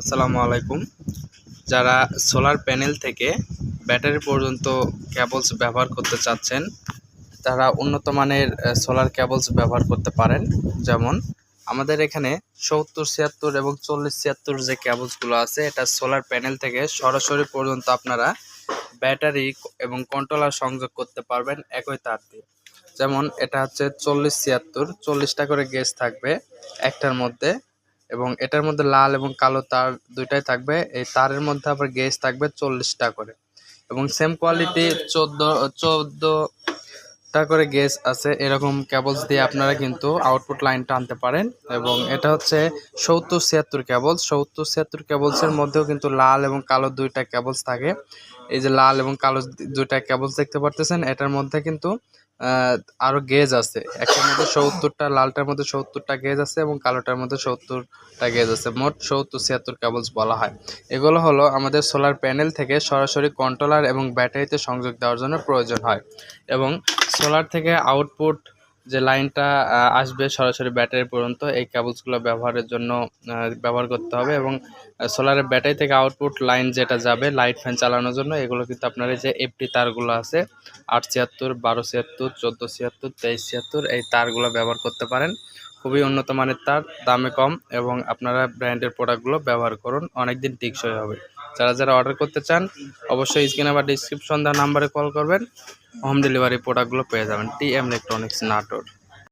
আসসালামু আলাইকুম। যারা সোলার প্যানেল থেকে ব্যাটারি পর্যন্ত কেবলস ব্যবহার করতে চাচ্ছেন, তারা উন্নত মানের সোলার কেবলস ব্যবহার করতে পারেন। যেমন আমাদের এখানে সত্তর, ছিয়াত্তর এবং চল্লিশ, ছিয়াত্তর যে কেবলসগুলো আছে, এটা সোলার প্যানেল থেকে সরাসরি পর্যন্ত আপনারা ব্যাটারি এবং কন্ট্রোলার সংযোগ করতে পারবেন একই তার দিয়ে। যেমন এটা হচ্ছে চল্লিশ, ছিয়াত্তর, চল্লিশটা করে গেজ থাকবে একটার মধ্যে। এবং এটার মধ্যে লাল এবং কালো তার দুইটাই থাকবে। এই তারের মধ্যে আবার গেজ থাকবে চল্লিশটা করে। এবং সেম কোয়ালিটি চোদ্দ চোদ্দোটা করে গেজ আছে, এরকম কেবলস দিয়ে আপনারা কিন্তু আউটপুট লাইনটা আনতে পারেন। এবং এটা হচ্ছে সত্তর ছিয়াত্তর কেবলস সত্তর ছিয়াত্তর কেবলসের মধ্যেও কিন্তু লাল এবং কালো দুইটা কেবলস থাকে। এই যে লাল এবং কালো দুইটা কেবলস দেখতে পারতেছেন, এটার মধ্যে কিন্তু আরও গেজ আছে। একটার মধ্যে সত্তরটা, লালটার মধ্যে সত্তরটা গেজ আছে এবং কালোটার মধ্যে সত্তরটা গেজ আছে। মোট সত্তর ছিয়াত্তর কেবলস বলা হয়। এগুলো হলো আমাদের সোলার প্যানেল থেকে সরাসরি কন্ট্রোলার এবং ব্যাটারিতে সংযোগ দেওয়ার জন্য প্রয়োজন হয়। এবং সোলার থেকে আউটপুট যে লাইনটা আসবে সরাসরি ব্যাটারি পর্যন্ত, এই কেবলসগুলো ব্যবহারের জন্য ব্যবহার করতে হবে এবং সোলারের ব্যাটারি থেকে আউটপুট লাইন যেটা যাবে লাইট ফ্যান চালানোর জন্য, এগুলো কিন্তু আপনার এই যে এফটি তারগুলো আছে, আট ছিয়াত্তর, বারো ছিয়াত্তর, চোদ্দ ছিয়াত্তর, তেইশ ছিয়াত্তর, এই তারগুলো ব্যবহার করতে পারেন। খুবই উন্নত মানের তার, দামে কম এবং আপনারা ব্র্যান্ডের প্রোডাক্টগুলো ব্যবহার করুন অনেক দিন টিকসই হবে। যারা যারা অর্ডার করতে চান, অবশ্যই স্ক্রিনে বা ডিসক্রিপশন দেওয়া নাম্বারে কল করবেন। হোম ডেলিভারি প্রোডাক্টগুলো পেয়ে যাবেন। T M electronics Natore